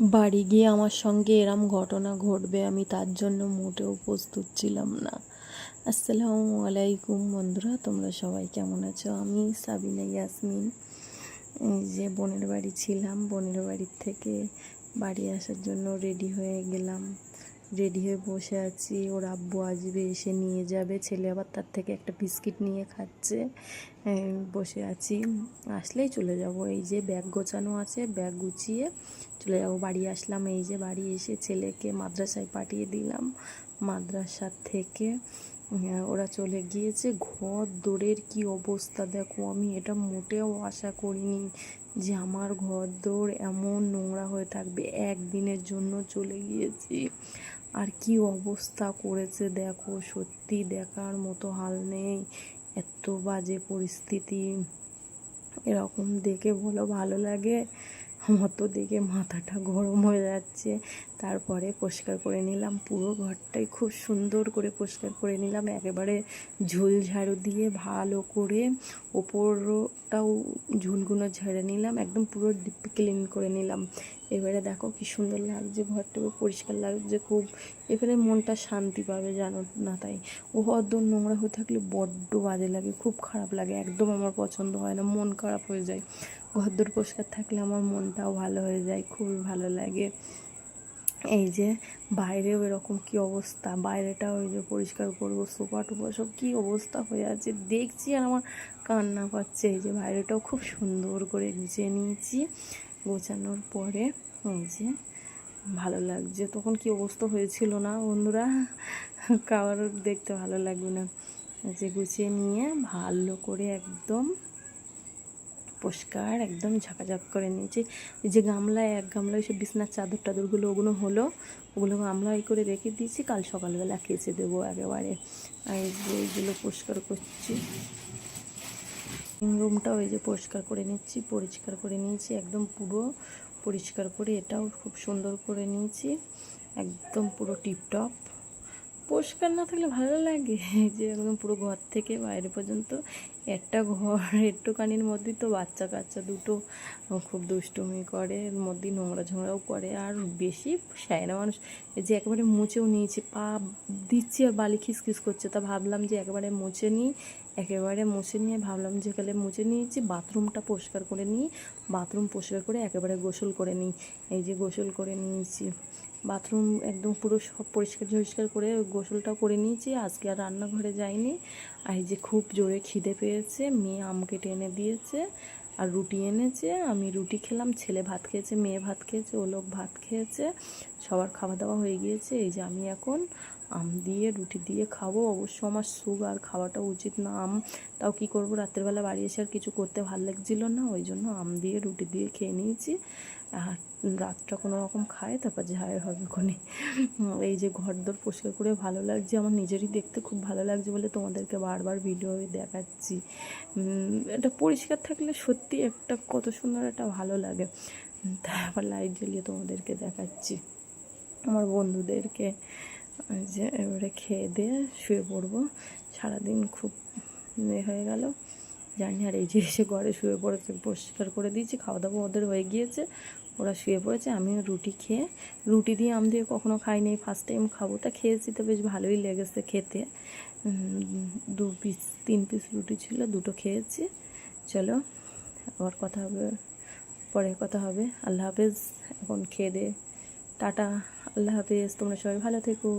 বাড়ি গিয়ে আমার সঙ্গে এরম ঘটনা ঘটবে, আমি তার জন্য মোটেও প্রস্তুত ছিলাম না। আসসালামু আলাইকুম বন্ধুরা, তোমরা সবাই কেমন আছো? আমি সাবিনা ইয়াসমিন। যে বোনের বাড়ি ছিলাম, বোনের বাড়ির থেকে বাড়ি আসার জন্য রেডি হয়ে গেলাম। রেডি হয়ে বসে আছি। ওর আব্বু আসবে, এসে নিয়ে যাবে। ছেলে আবার তার থেকে একটা বিস্কিট নিয়ে খাচ্ছে। বসে আছি। আসলেই চলে যাব। এই যে ব্যাগ গোছানো আছে, ব্যাগ গুছিয়ে চলে যাব। বাড়ি আসলাম। এই যে বাড়ি এসে ছেলেকে মাদ্রাসায় পাঠিয়ে দিলাম। মাদ্রাসার থেকে ওরা চলে গিয়েছে। ঘর দৌড়ের কি অবস্থা দেখো, আমি এটা মোটেও আশা করিনি যে আমার ঘর দৌড় এমন নোংরা হয়ে থাকবে। একদিনের জন্য চলে গিয়েছি। আর কি অবস্থা করেছে দেখো, সত্যি দেখার মতো হাল নেই। এত বাজে পরিস্থিতি। এরকম দেখে বলো ভালো লাগে? আমার তো দেখে মাথাটা গরম হয়ে যাচ্ছে। তারপরে পরিষ্কার করে নিলাম পুরো ঘরটাই। খুব সুন্দর করে পরিষ্কার করে নিলাম। একেবারে ঝুল ঝাড়ু দিয়ে ভালো করে ওপরটাও ঝুলগুলো ঝেড়ে নিলাম। একদম পুরো ডিপ ক্লিন করে নিলাম। এবারে দেখো কি সুন্দর লাগছে, ঘরটাকে পরিষ্কার লাগছে খুব। এবারে মনটা শান্তি পাবে জানো না তাই? ও অর্ধ নোংরা হয়ে থাকলে বড্ড বাজে লাগে, খুব খারাপ লাগে, একদম আমার পছন্দ হয় না, মন খারাপ হয়ে যায়। ঘরদোর পরিষ্কার থাকলে আমার মনটাও ভালো হয়ে যায়, খুবই ভালো লাগে। এই যে বাইরেও এরকম কি অবস্থা, বাইরেটাও ওই যে পরিষ্কার করব, সোফা টোফা সব কী অবস্থা হয়ে আছে, দেখছি আর আমার কান্না পাচ্ছে। এই যে বাইরেটাও খুব সুন্দর করে গুছিয়ে নিয়েছি। গোছানোর পরে, এই যে, ভালো লাগছে। তখন কি অবস্থা হয়েছিল না, বন্ধুরা? কারোর দেখতে ভালো লাগবে না। যে গুছিয়ে নিয়ে ভালো করে একদম পরিষ্কার একদম ঝাঁকাঝাক করে নিয়েছি। যে গামলায়, এক গামলায় সব বিছনার চাদর টাদরগুলো ওগুলো হলো, ওগুলো গামলায় করে রেখে দিয়েছি। কাল সকালবেলা কেচে দেবো একেবারে। আর এইগুলো পরিষ্কার করছি। রুমটাও এই যে পরিষ্কার করে নিচ্ছি, পরিষ্কার করে নিয়েছি, একদম পুরো পরিষ্কার করে এটাও খুব সুন্দর করে নিয়েছি, একদম পুরো টিপটপ পরিষ্কার না থাকলে ভালো লাগে? যে একদম পুরো ঘর থেকে বাইরে পর্যন্ত একটা ঘর, একটুখানির মধ্যেই তো বাচ্চা কাচ্চা দুটো খুব দুষ্টুমি করে, এর মধ্যেই নোংরা ঝোংরাও করে। আর বেশি সায়না মানুষ, এই যে একেবারে মুছেও নিয়েছি, পা দিচ্ছি আর বালি খিসখিস করছে। তা ভাবলাম যে একেবারে মুছে নিই, একেবারে মুছে নিয়ে ভাবলাম যে কালে মুছে নিয়েছি, বাথরুমটা পরিষ্কার করে নিই, বাথরুম পরিষ্কার করে একেবারে গোসল করে নিই। এই যে গোসল করে নিয়েছি। বাথরুম একদম পুরো সব পরিষ্কার ঝরিষ্কার করে গোসলটাও করে নিয়েছি। আজকে আর রান্নাঘরে যাইনি। আর যে খুব জোরে খিদে পেয়েছে, মেয়ে আম টেনে দিয়েছে। আর রুটি এনেছে, আমি রুটি খেলাম, ছেলে ভাত খেয়েছে, মেয়ে ভাত খেয়েছে, ও লোক ভাত খেয়েছে, সবার খাওয়া দাওয়া হয়ে গিয়েছে, এই যে আমি এখন আম দিয়ে, রুটি দিয়ে খাব, অবশ্য আমার সুগার খাওয়াটা উচিত না আম, তাও কী করব, রাত্রেবেলা বাড়ি এসে আর কিছু করতে ভালো লাগছিল না, ওই জন্য আম দিয়ে, রুটি দিয়ে খেয়ে নিয়েছি, আর রাতটা কোনো রকম খায়, তারপর যাই হবে কোনে এই যে ঘর দর পরিষ্কার করে ভালো লাগছে, আমার নিজেরই দেখতে খুব ভালো লাগছে বলে তোমাদেরকে বারবার ভিডিও দেখাচ্ছি এটা পরিষ্কার থাকলে সত্যি একটা কত সুন্দর একটা ভালো লাগে। তারপর লাইট জ্বালিয়ে তোমাদেরকে দেখাচ্ছি। আমার বন্ধুদেরকে যে এবারে খেয়ে দিয়ে শুয়ে পড়ব। সারাদিন খুব এ হয়ে গেল। জানি আর এই যে এসে ঘরে শুয়ে পড়েছে, পরিষ্কার করে দিয়েছি খাওয়া দাওয়া ওদের হয়ে গিয়েছে। ওরা শুয়ে পড়েছে, আমিও রুটি খেয়ে, রুটি দিয়ে আম দিয়ে কখনো খাইনি ফার্স্ট টাইম খাব। তা খেয়েছি তো বেশ ভালোই লেগেছে খেতে। দু পিস তিন পিস রুটি ছিল, দুটো খেয়েছি। চলো। আবার কথা হবে, পরে কথা হবে। আল্লাহ হাফেজ, এখন খেয়ে দে। টাটা, আল্লাহ হাফেজ, তোমরা সবাই ভালো থেকো।